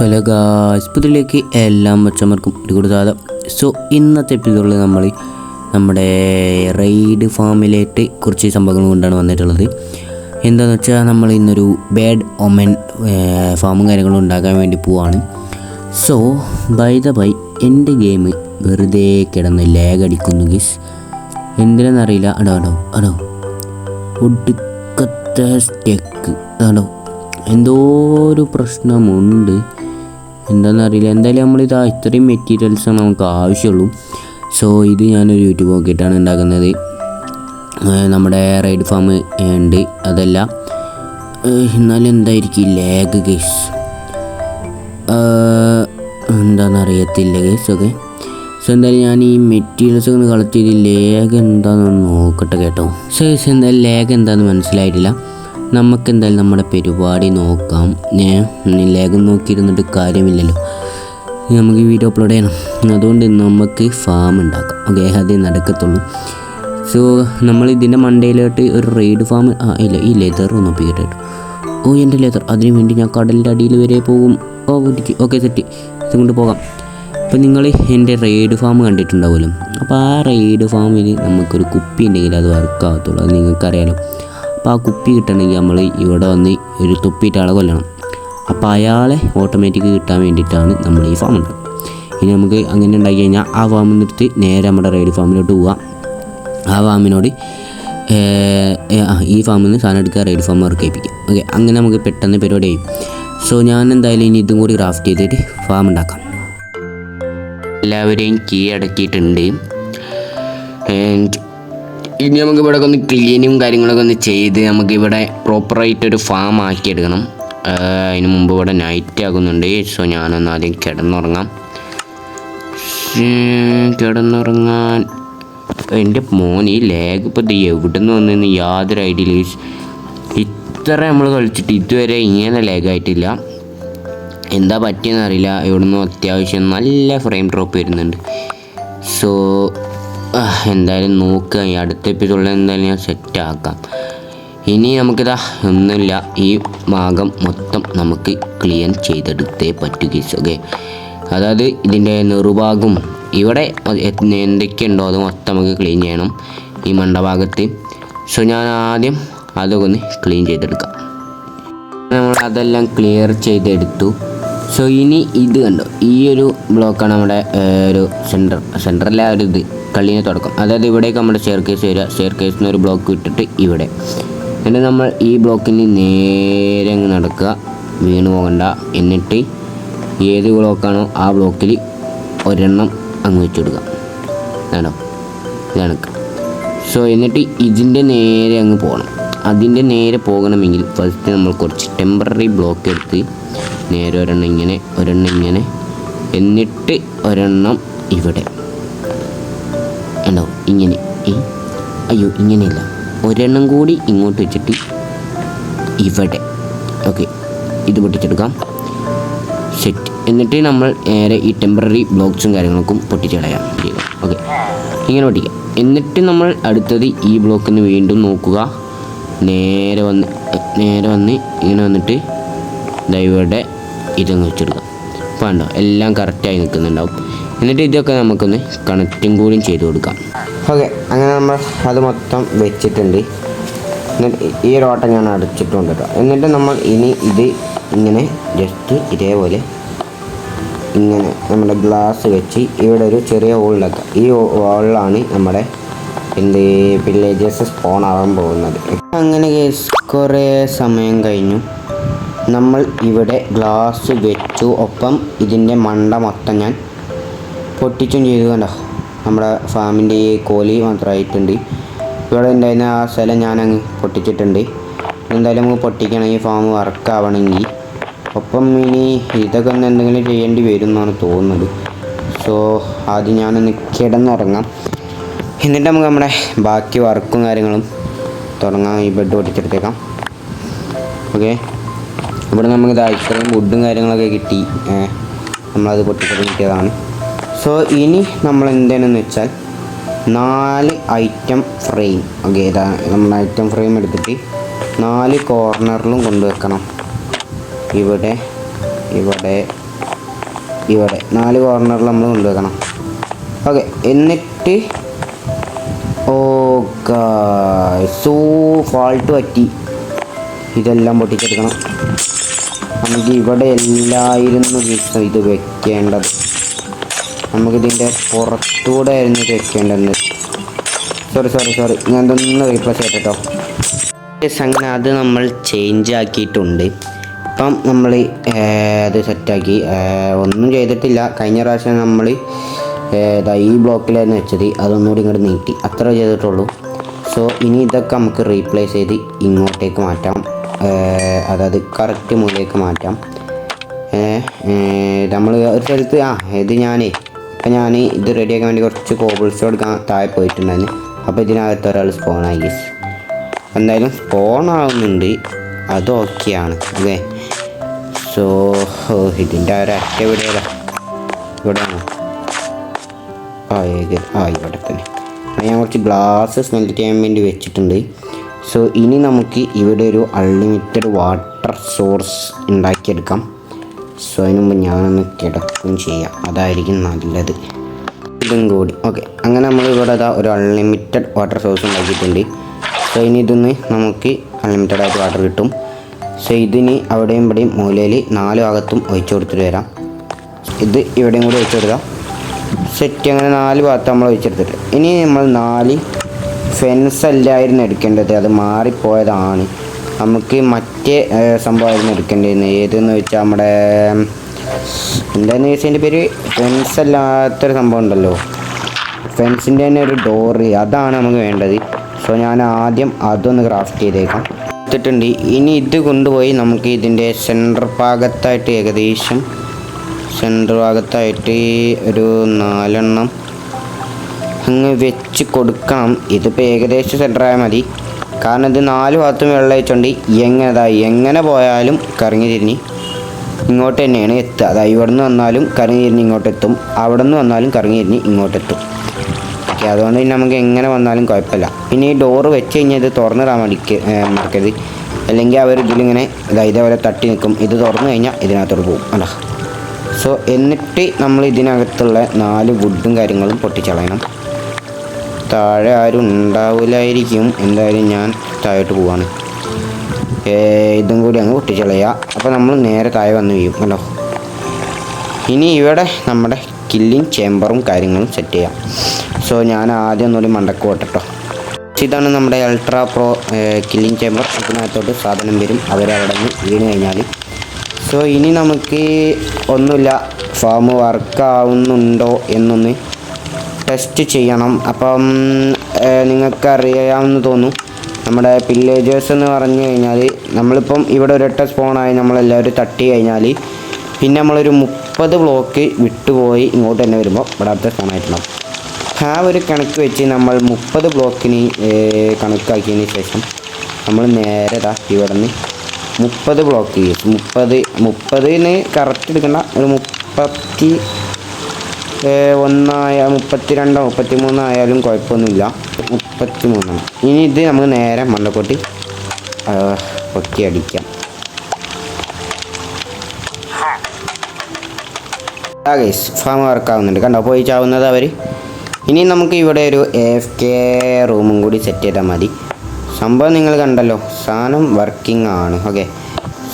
Hello ഗാസ്പത്തിലേക്ക് എല്ലാം മച്ചന്മാർക്കും കൂടുതൽ so ഇന്നത്തെ എപ്പിസോഡിൽ നമ്മൾ നമ്മുടെ റെയ്ഡ് ഫാമിലേറ്റ് കുറച്ച് സംഭവങ്ങൾ കൊണ്ടാണ് വന്നിട്ടുള്ളത്. എന്താണെന്ന് വെച്ചാൽ നമ്മൾ ഇന്നൊരു ബാഡ് ഒമൻ ഫാമും കാര്യങ്ങളും ഉണ്ടാക്കാൻ വേണ്ടി പോവാണ്. സോ ബൈ ദ ബൈ എന്റെ ഗെയിം വെറുതെ കിടന്ന് ലാഗ് അടിക്കുന്നു ഗീസ് എന്തിനെന്നറിയില്ല അടോ അടോ അടോ. ഒടുക്കത്തെ സ്റ്റെക്ക് അടോ. എന്തോ ഒരു പ്രശ്നമുണ്ട്. എന്താണെന്നറിയില്ല എന്തായാലും നമ്മളിതാ ഇത്രയും മെറ്റീരിയൽസാണ് നമുക്ക് ആവശ്യമുള്ളൂ. സോ ഇത് ഞാനൊരു യൂട്യൂബ് നോക്കിയിട്ടാണ് ഉണ്ടാക്കുന്നത് നമ്മുടെ റൈഡ് ഫാം ഉണ്ട്. അതല്ല. എന്നാലും എന്തായിരിക്കും ലാഗ് കേസ് എന്താണെന്നറിയത്തില്ല കേസ് ഓക്കെ സോ എന്തായാലും ഞാൻ ഈ മെറ്റീരിയൽസ് ഒന്ന് കളക്ട് ചെയ്ത് ലേഗ് എന്താണെന്ന് നോക്കട്ടെ കേട്ടോ. സോ ഗൈസ് എന്തായാലും ലേഗ് എന്താണെന്ന് മനസ്സിലായിട്ടില്ല. നമുക്ക് എന്തായാലും നമ്മുടെ പരിപാടി നോക്കാം. ലേഖം നോക്കിയിരുന്നിട്ട് കാര്യമില്ലല്ലോ. നമുക്ക് വീഡിയോ അപ്ലോഡ് ചെയ്യണം. അതുകൊണ്ട് നമുക്ക് ഫാം ഉണ്ടാക്കാം. ഓക്കെ അതേ നടക്കത്തുള്ളൂ. സോ നമ്മൾ ഇതിന്റെ മണ്ടയിലോട്ട് ഒരു റെയ്ഡ് ഫാം ആ ഇല്ല ഈ ലെതർ ഒന്ന് ഒപ്പിക്കട്ടെ കേട്ടോ ഓ എന്റെ ലെതർ അതിനു വേണ്ടി ഞാൻ കടലിന്റെ അടിയിൽ വരെ പോകും. ഓ കുട്ടിക്ക് ഓക്കെ സെറ്റ് ഇതുകൊണ്ട് പോകാം. അപ്പോൾ നിങ്ങൾ എന്റെ റെയ്ഡ് ഫാം കണ്ടിട്ടുണ്ടാവുമല്ലോ. അപ്പോൾ ആ റെയ്ഡ് ഫാമിൽ നമുക്കൊരു കുപ്പി ഉണ്ടെങ്കിൽ അത് വർക്ക് ആകത്തുള്ളൂ അത് നിങ്ങൾക്കറിയാലോ. അപ്പോൾ ആ കുപ്പി കിട്ടണമെങ്കിൽ നമ്മൾ ഇവിടെ വന്ന് ഒരു തുപ്പിയിട്ട് ആളെ കൊല്ലണം. അപ്പോൾ അയാളെ ഓട്ടോമാറ്റിക് കിട്ടാൻ വേണ്ടിയിട്ടാണ് നമ്മൾ ഈ ഫാം ഉണ്ടാക്കുന്നത് ഇനി നമുക്ക് അങ്ങനെ ഉണ്ടാക്കി കഴിഞ്ഞാൽ ആ ഫാമിൽ നിർത്തി നേരെ നമ്മുടെ റെയ്ഡ് ഫാമിലോട്ട് പോവാം. ആ ഫാമിനോട് ഈ ഫാമിൽ നിന്ന് സാധനം എടുക്കുക റെയ്ഡ് ഫാം വർക്ക് ചെയ്യിപ്പിക്കാം ഓക്കെ അങ്ങനെ നമുക്ക് പെട്ടെന്ന് പരിപാടി ചെയ്യും സോ ഞാൻ എന്തായാലും ഇനി ഇതും കൂടി ക്രാഫ്റ്റ് ചെയ്തിട്ട് ഫാം ഉണ്ടാക്കാം. എല്ലാവരെയും കീഴടക്കിയിട്ടുണ്ട്. ആൻഡ് ഇനി നമുക്ക് ഇവിടെ ഒന്ന് ക്ലീനും കാര്യങ്ങളൊക്കെ ഒന്ന് ചെയ്ത് നമുക്ക് ഇവിടെ പ്രോപ്പറായിട്ടൊരു ഫാം ആക്കിയെടുക്കണം അതിന് മുമ്പ് ഇവിടെ നൈറ്റ് ആകുന്നുണ്ട്. സോ ഞാനൊന്ന് ആദ്യം കിടന്നുറങ്ങാം. കിടന്നുറങ്ങാൻ. എന്റെ മോൻ ഈ ലാഗ് ഇപ്പോൾ ഇത് എവിടെ നിന്ന് വന്നെന്ന് യാതൊരു ഐഡിയ ഇത്ര നമ്മൾ കളിച്ചിട്ട് ഇതുവരെ ഇങ്ങനെ ലാഗായിട്ടില്ല എന്താ പറ്റിയെന്ന് അറിയില്ല. ഇവിടുന്ന് അത്യാവശ്യം നല്ല ഫ്രെയിം ഡ്രോപ്പ് വരുന്നുണ്ട്. സോ എന്തായാലും നോക്കുക. ഈ അടുത്ത എപ്പിസോഡിൽ എന്തായാലും ഞാൻ സെറ്റ് ആക്കാം. ഇനി നമുക്കിതാ ഒന്നുമില്ല. ഈ ഭാഗം മൊത്തം നമുക്ക് ക്ലിയർ ചെയ്തെടുത്തേ പറ്റൂ ഗീസ് ഓക്കെ അതായത് ഇതിന്റെ നെറുഭാഗം ഇവിടെ എന്തൊക്കെയുണ്ടോ അത് മൊത്തം നമുക്ക് ക്ലീൻ ചെയ്യണം. ഈ മണ്ടഭാഗത്ത്. സോ ഞാൻ ആദ്യം അതൊക്കെ ഒന്ന് ക്ലീൻ ചെയ്തെടുക്കാം. നമ്മൾ അതെല്ലാം ക്ലിയർ ചെയ്തെടുത്തു. സോ ഇനി ഇത് കണ്ടോ? ഈ ഒരു ബ്ലോക്കാണ് നമ്മുടെ ഒരു സെന്റർ സെന്ററിലെ ഒരു ഇത്. കളീനെ തുടക്കം. അതായത് ഇവിടേക്ക് നമ്മുടെ ഷെയർ കേസ് വരിക. ഷെയർ കേസിന് ഒരു ബ്ലോക്ക് ഇട്ടിട്ട് ഇവിടെ. എന്നിട്ട് നമ്മൾ ഈ ബ്ലോക്കിന് നേരെ അങ്ങ് നടക്കുക. വീണ് പോകണ്ട. എന്നിട്ട് ഏത് ബ്ലോക്കാണോ ആ ബ്ലോക്കിൽ ഒരെണ്ണം അങ്ങ് വെച്ച് കൊടുക്കുക. ആണോ ഇതാണ് സോ എന്നിട്ട് ഇതിന്റെ നേരെ അങ്ങ് പോകണം. അതിന്റെ നേരെ പോകണമെങ്കിൽ ഫസ്റ്റ് നമ്മൾ കുറച്ച് ടെമ്പററി ബ്ലോക്ക് എടുത്ത് നേരെ ഒരെണ്ണം ഇങ്ങനെ ഒരെണ്ണം ഇങ്ങനെ. എന്നിട്ട് ഒരെണ്ണം ഇവിടെ. ഉണ്ടോ ഇങ്ങനെ ഏ? അയ്യോ ഇങ്ങനെയല്ല. ഒരെണ്ണം കൂടി ഇങ്ങോട്ട് വെച്ചിട്ട് ഇവിടെ. ഓക്കെ ഇത് പൊട്ടിച്ചെടുക്കാം. സെറ്റ് എന്നിട്ട് നമ്മൾ നേരെ ഈ ടെമ്പററി ബ്ലോക്സും കാര്യങ്ങൾക്കും പൊട്ടിച്ചടയാം ചെയ്യുക ഓക്കെ. ഇങ്ങനെ പൊട്ടിക്കുക എന്നിട്ട് നമ്മൾ അടുത്തത് ഈ ബ്ലോക്കിൽ നിന്ന് വീണ്ടും നോക്കുക. നേരെ വന്ന് നേരെ വന്ന് ഇങ്ങനെ വന്നിട്ട് ഇവിടെ ഇതങ്ങ് വെച്ചെടുക്കാം. അപ്പോൾ ഉണ്ടോ എല്ലാം കറക്റ്റായി നിൽക്കുന്നുണ്ടാവും. എന്നിട്ട് ഇതൊക്കെ നമുക്കൊന്ന് കണക്റ്റും കൂടി ചെയ്ത് കൊടുക്കാം. ഓക്കെ അങ്ങനെ നമ്മൾ അത് മൊത്തം വെച്ചിട്ടുണ്ട്. എന്നിട്ട് ഈ ഒരു ഓട്ടം ഞാൻ അടച്ചിട്ടുണ്ട് കേട്ടോ. എന്നിട്ട് നമ്മൾ ഇനി ഇത് ഇങ്ങനെ ജസ്റ്റ് ഇതേപോലെ ഇങ്ങനെ നമ്മുടെ ഗ്ലാസ് വെച്ച് ഇവിടെ ഒരു ചെറിയ ഹോളിലൊക്കെ ഈ ഹോളിലാണ് നമ്മുടെ എന്ത് വില്ലേജസ് ആവാൻ പോകുന്നത്. അങ്ങനെ കുറേ സമയം കഴിഞ്ഞു. നമ്മൾ ഇവിടെ ഗ്ലാസ് വെച്ചു. ഒപ്പം ഇതിന്റെ മണ്ട മൊത്തം ഞാൻ പൊട്ടിച്ചും ചെയ്തു കണ്ടോ? നമ്മുടെ ഫാമിന്റെ ഈ കോലി മാത്രമായിട്ടുണ്ട്. ഇവിടെ ഉണ്ടായിരുന്ന ആ സ്ഥലം ഞാനങ്ങ് പൊട്ടിച്ചിട്ടുണ്ട്. എന്തായാലും നമുക്ക് പൊട്ടിക്കണം ഈ ഫാം വർക്കാവണമെങ്കിൽ. ഒപ്പം ഇനി ഇതൊക്കെ ഒന്ന് എന്തെങ്കിലും ചെയ്യേണ്ടി വരും എന്നാണ് തോന്നുന്നത്. സോ ആദ്യം ഞാനൊന്ന് കിടന്നുറങ്ങാം. എന്നിട്ട് നമുക്ക് നമ്മുടെ ബാക്കി വർക്കും കാര്യങ്ങളും തുടങ്ങാം. ഈ ബെഡ് പൊട്ടിച്ചെടുത്തേക്കാം. ഓക്കെ ഇവിടെ നമുക്ക് ഐസ്ക്രീം ഫുഡും കാര്യങ്ങളൊക്കെ കിട്ടി. നമ്മളത് പൊട്ടിച്ചെടുത്ത് സോ ഇനി നമ്മൾ എന്താണെന്ന് വെച്ചാൽ നാല് ഐറ്റം ഫ്രെയിം ഓക്കെ ഇതാ നമ്മൾ ഐറ്റം ഫ്രെയിം എടുത്തിട്ട് നാല് കോർണറിലും കൊണ്ടുവെക്കണം. ഇവിടെ ഇവിടെ ഇവിടെ. നാല് കോർണറിൽ നമ്മൾ കൊണ്ടുവെക്കണം. ഓക്കെ എന്നിട്ട് ഓ സോ ഫാൾട്ട് പറ്റി. ഇതെല്ലാം പൊട്ടിച്ചെടുക്കണം. നമുക്ക് ഇവിടെ എല്ലായിരുന്നു ഇത് വെക്കേണ്ടത്. നമുക്കിതിന്റെ പുറത്തൂടെ ആയിരുന്നു വെക്കേണ്ടത് സോറി സോറി സോറി ഞാൻ ഇതൊന്ന് റീപ്ലേസ് ചെയ്തിട്ടോ കേട്ടോ അങ്ങനെ അത് നമ്മൾ ചേഞ്ച് ആക്കിയിട്ടുണ്ട്. ഇപ്പം നമ്മൾ അത് സെറ്റാക്കി ഒന്നും ചെയ്തിട്ടില്ല. കഴിഞ്ഞ പ്രാവശ്യം നമ്മൾ ഈ ബ്ലോക്കിലായിരുന്നു വെച്ചത്. അതൊന്നുകൂടി ഇങ്ങോട്ട് നീട്ടി. അത്ര ചെയ്തിട്ടുള്ളൂ. സോ ഇനി ഇതൊക്കെ നമുക്ക് റീപ്ലേസ് ചെയ്ത് ഇങ്ങോട്ടേക്ക് മാറ്റാം. അതായത് കറക്റ്റ് മൂലയ്ക്ക് മാറ്റാം. നമ്മൾ ഒരു സ്ഥലത്ത് ആ ഇത് ഞാനേ ഇപ്പം ഞാൻ ഇത് റെഡിയാക്കാൻ വേണ്ടി കുറച്ച് കോബിൾസ് കൊടുക്കാൻ താഴെ പോയിട്ടുണ്ടായിരുന്നു. അപ്പോൾ ഇതിനകത്ത് ഒരാൾ സ്പോൺ ആയി ഗീസ് എന്തായാലും സ്പോൺ ആവുന്നുണ്ട്. അത് ഓക്കെയാണ് അല്ലേ? സോ ഇതിന്റെ ഒരു അറ്റ ഇവിടെ ഇവിടെയാണോ. ആ ഏത് ആ ഇവിടെ തന്നെ. ഞാൻ കുറച്ച് ഗ്ലാസ് സ്മെൽറ്റ് ചെയ്യാൻ വേണ്ടി വെച്ചിട്ടുണ്ട്. സോ ഇനി നമുക്ക് ഇവിടെ ഒരു അൺലിമിറ്റഡ് വാട്ടർ സോഴ്സ് ഉണ്ടാക്കിയെടുക്കാം. സോ മുമ്പ് ഞാനൊന്ന് കിടക്കും ചെയ്യാം. അതായിരിക്കും നല്ലത്. ഇതും കൂടി. ഓക്കെ. അങ്ങനെ നമ്മൾ ഇവിടെ അതാ ഒരു അൺലിമിറ്റഡ് വാട്ടർ സോഴ്സ് ഉണ്ടാക്കിയിട്ടുണ്ട്. സോ ഇനി ഇതിന്ന് നമുക്ക് അൺലിമിറ്റഡ് ആയിട്ട് വാട്ടർ കിട്ടും. സോ ഇതിന് അവിടെയും ഇവിടെയും മൂലയിൽ നാല് ഭാഗത്തും ഒഴിച്ചു കൊടുത്തിട്ട് വരാം. ഇത് ഇവിടെയും കൂടി ഒഴിച്ചു കൊടുക്കാം. സെറ്റ് അങ്ങനെ നാല് ഭാഗത്ത് നമ്മൾ ഒഴിച്ചെടുത്തിട്ട് ഇനി നമ്മൾ നാല് ഫെൻസ് അല്ലായിരുന്നു എടുക്കേണ്ടത്. അത് മാറിപ്പോയതാണ്. നമുക്ക് മറ്റേ സംഭവമായിരുന്നു എടുക്കേണ്ടിയിരുന്നത് ഏതെന്ന് വെച്ചാൽ നമ്മുടെ എന്താണെന്ന് ചോദിച്ചതിന്റെ പേര്? ഫെൻസ് അല്ലാത്തൊരു സംഭവം ഉണ്ടല്ലോ. ഫെൻസിന്റെ തന്നെ ഒരു ഡോറ് അതാണ് നമുക്ക് വേണ്ടത്. സോ ഞാൻ ആദ്യം അതൊന്ന് ക്രാഫ്റ്റ് ചെയ്തേക്കാം. എടുത്തിട്ടുണ്ട്. ഇനി ഇത് കൊണ്ടുപോയി നമുക്ക് ഇതിന്റെ സെന്റർ ഭാഗത്തായിട്ട് ഏകദേശം സെന്റർ ഭാഗത്തായിട്ട് ഒരു നാലെണ്ണം അങ്ങ് വെച്ച് കൊടുക്കണം. ഇതിപ്പോൾ ഏകദേശം സെന്റർ ആയാൽ മതി. കാരണം ഇത് നാല് ഭാഗത്തും വെള്ളം വെച്ചോണ്ട് എങ്ങനെ എങ്ങനെ പോയാലും കറങ്ങി തിരിഞ്ഞ് ഇങ്ങോട്ട് തന്നെയാണ് എത്തുക. അതായത് ഇവിടെ നിന്ന് വന്നാലും കറങ്ങി തിരിഞ്ഞ് ഇങ്ങോട്ട് എത്തും അവിടെ നിന്ന് വന്നാലും കറങ്ങി തിരിഞ്ഞ് ഇങ്ങോട്ട് എത്തും ഓക്കെ അതുകൊണ്ട് തന്നെ നമുക്ക് എങ്ങനെ വന്നാലും കുഴപ്പമില്ല. പിന്നെ ഈ ഡോറ് വെച്ച് കഴിഞ്ഞാൽ ഇത് തുറന്നിടാൻ മടിക്ക് മറക്കരുത് അല്ലെങ്കിൽ അവർ ഇതിലിങ്ങനെ അതായത് ഇതേപോലെ തട്ടി നിൽക്കും. ഇത് തുറന്നു കഴിഞ്ഞാൽ ഇതിനകത്തോട്ട് പോകും അല്ല സോ എന്നിട്ട് നമ്മൾ ഇതിനകത്തുള്ള നാല് വുഡും കാര്യങ്ങളും പൊട്ടിച്ചളയണം. താഴെ ആരും ഉണ്ടാവില്ലായിരിക്കും എന്തായാലും ഞാൻ താഴോട്ട് പോവാണ്. ഇതും കൂടി അങ്ങ് പൊട്ടിച്ചളയുക അപ്പോൾ നമ്മൾ നേരെ താഴെ വന്ന് വീഴും കേട്ടോ ഇനി ഇവിടെ നമ്മുടെ കില്ലിങ് ചേമ്പറും കാര്യങ്ങളും സെറ്റ് ചെയ്യാം. സോ ഞാൻ ആദ്യം ഒന്നുകൂടി മണ്ടക്ക് പോട്ടോ ഇതാണ് നമ്മുടെ അൾട്രാ പ്രോ കില്ലിങ് ചേമ്പർ ഇതിനകത്തോട്ട് സാധനം വരും. അവരവിടെ നിന്ന് വീണ് കഴിഞ്ഞാൽ സോ ഇനി നമുക്ക് ഒന്നുമില്ല. ഫാം വർക്കാവുന്നുണ്ടോ എന്നൊന്ന് ടെസ്റ്റ് ചെയ്യണം. അപ്പം നിങ്ങൾക്കറിയാമെന്ന് തോന്നുന്നു നമ്മുടെ പില്ലേജേഴ്സ് എന്ന് പറഞ്ഞു കഴിഞ്ഞാൽ നമ്മളിപ്പം ഇവിടെ ഒരൊറ്റ സ്പോണായി നമ്മളെല്ലാവരും തട്ടി കഴിഞ്ഞാൽ പിന്നെ നമ്മളൊരു മുപ്പത് ബ്ലോക്ക് വിട്ടുപോയി ഇങ്ങോട്ട് തന്നെ വരുമ്പോൾ ഇവിടെ അടുത്ത സ്പോണായിട്ടുണ്ടാവും ആ ഒരു കണക്ക് വെച്ച് നമ്മൾ മുപ്പത് ബ്ലോക്കിന് കണക്കാക്കിയതിന് ശേഷം നമ്മൾ നേരെ ദാ ഇവിടെ നിന്ന് മുപ്പത് ബ്ലോക്ക് ചെയ്യും മുപ്പത് മുപ്പതിന് കറക്റ്റ് എടുക്കണ്ട ഒരു മുപ്പത്തി ഒന്നായ മുപ്പത്തിരണ്ടോ മുപ്പത്തി ആയാലും കുഴപ്പമൊന്നുമില്ല. മുപ്പത്തി മൂന്നാണ് ഇനി ഇത് നമുക്ക് നേരെ മണ്ടക്കോട്ട് പൊക്കി അടിക്കാം. ഗൈസ് ഫാം വർക്ക് ആവുന്നുണ്ട്. കണ്ടോ പോയി ചാവുന്നത് അവർ ഇനി നമുക്ക് ഇവിടെ ഒരു എഫ് കെ റൂമും കൂടി സെറ്റ് ചെയ്താൽ മതി. സംഭവം നിങ്ങൾ കണ്ടല്ലോ സാധനം വർക്കിംഗ് ആണ്. ഓക്കെ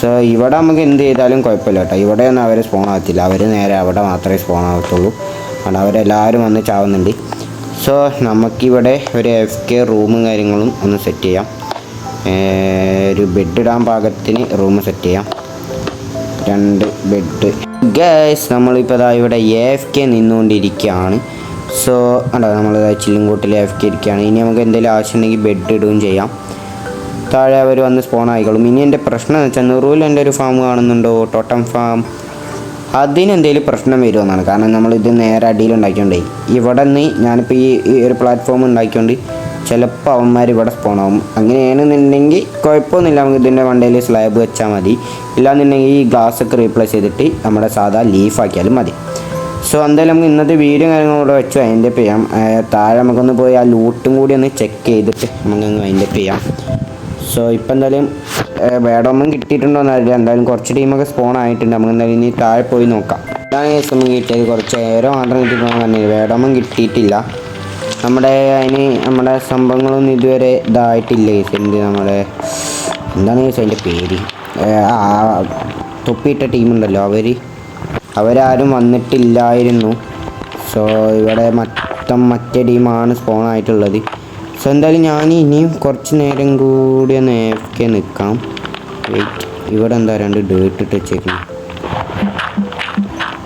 സോ ഇവിടെ നമുക്ക് എന്ത് ചെയ്താലും കുഴപ്പമില്ല കേട്ടോ. ഇവിടെ ഒന്നും അവർ സ്പോൺ ആകത്തില്ല അവർ നേരെ അവിടെ മാത്രമേ സ്പോൺ ആകത്തുള്ളൂ കാരണം അവരെല്ലാവരും വന്ന് ചാവുന്നുണ്ട്. സോ നമുക്കിവിടെ ഒരു എഫ് കെ റൂമും കാര്യങ്ങളും ഒന്ന് സെറ്റ് ചെയ്യാം. ഒരു ബെഡ് ഇടാൻ പാകത്തിന് റൂം സെറ്റ് ചെയ്യാം. രണ്ട് ബെഡ് ഗൈസ് നമ്മളിപ്പോൾ ഇതാ ഇവിടെ എഫ് കെ നിന്നുകൊണ്ടിരിക്കുകയാണ്. സോ അല്ല നമ്മൾ ചില്ലുംകൂട്ടിൽ എഫ് കെ ഇരിക്കുകയാണ്. ഇനി നമുക്ക് എന്തെങ്കിലും ആവശ്യമുണ്ടെങ്കിൽ ബെഡ് ഇടുകയും ചെയ്യാം. താഴെ അവർ വന്ന് സ്പോൺ ആയിക്കോളും. ഇനി എന്റെ പ്രശ്നം എന്ന് വെച്ചാൽ നെറൂൽ എന്റെ ഒരു ഫാം കാണുന്നുണ്ടോ? ടോട്ടം ഫാം അതിനെന്തെങ്കിലും പ്രശ്നം വരുമെന്നാണ്. കാരണം നമ്മൾ ഇത് നേരെ അടിയിൽ ഉണ്ടാക്കിയോണ്ടേ ഇവിടെ നിന്ന് ഞാനിപ്പോൾ ഈ ഒരു പ്ലാറ്റ്ഫോം ഉണ്ടാക്കിയോണ്ട് ചിലപ്പോൾ അവന്മാർ ഇവിടെ സ്പോൺ ആവും. അങ്ങനെയാണെന്നുണ്ടെങ്കിൽ കുഴപ്പമൊന്നുമില്ല. നമുക്ക് ഇതിന്റെ വണ്ടയിൽ സ്ലാബ് വെച്ചാൽ മതി. ഇല്ലാന്നുണ്ടെങ്കിൽ ഈ ഗ്ലാസ് ഒക്കെ റീപ്ലേസ് ചെയ്തിട്ട് നമ്മുടെ സാധാ ലീഫ് ആക്കിയാലും മതി. സോ എന്തായാലും നമുക്ക് ഇന്നത്തെ വീഡിയോ കാര്യങ്ങളോട് വെച്ച് അതിന്റെ ചെയ്യാം. താഴെ നമുക്കൊന്ന് പോയി ആ ലൂട്ടും കൂടി ഒന്ന് ചെക്ക് ചെയ്തിട്ട് നമുക്കൊന്ന് അതിന്റെ ചെയ്യാം. സോ ഇപ്പം എന്തായാലും വേടൊന്നും കിട്ടിയിട്ടുണ്ടോ എന്നറിയില്ല എന്തായാലും കുറച്ച് ടീമൊക്കെ സ്പോൺ ആയിട്ടുണ്ട്. നമുക്ക് എന്തായാലും ഇനി താഴെ പോയി നോക്കാം. ഇതാണ് കേസ് നമുക്ക് കിട്ടിയത്. കുറച്ച് ഏറെ മാത്രം കിട്ടിയിട്ടുള്ള പറഞ്ഞത് വേടൊന്നും കിട്ടിയിട്ടില്ല. നമ്മുടെ അതിന് നമ്മുടെ സംഭവങ്ങളൊന്നും ഇതുവരെ ഇതായിട്ടില്ല? എന്ത് നമ്മുടെ എന്താണ് കേസ് അതിന്റെ പേര്? ആ തൊപ്പിയിട്ട ടീമുണ്ടല്ലോ അവർ അവരാരും വന്നിട്ടില്ലായിരുന്നു. സോ ഇവിടെ മൊത്തം മറ്റേ ടീമാണ് സ്പോൺ ആയിട്ടുള്ളത്. സോ എന്തായാലും ഞാൻ ഇനിയും കുറച്ച് നേരം കൂടി ഒന്ന് ഏഫ്ക്കെ നിൽക്കാം. വെയിറ്റ് ഇവിടെ എന്താ രണ്ട് ഡേറ്റ് ഇട്ട് വെച്ചേക്കണം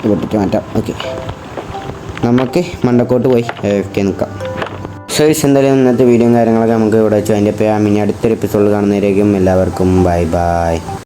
ഇവിടെ മാറ്റാം. ഓക്കെ നമുക്ക് മണ്ടക്കോട്ട് പോയി ഏഫ്ക്കെ നിൽക്കാം. സോ ഇസ് എന്തായാലും ഇന്നത്തെ വീഡിയോയും കാര്യങ്ങളൊക്കെ നമുക്ക് ഇവിടെ വെച്ചു അതിന്റെ ഇനി അടുത്തൊരു എപ്പിസോഡ് കാണുന്നതിലേക്കും എല്ലാവർക്കും ബൈ ബൈ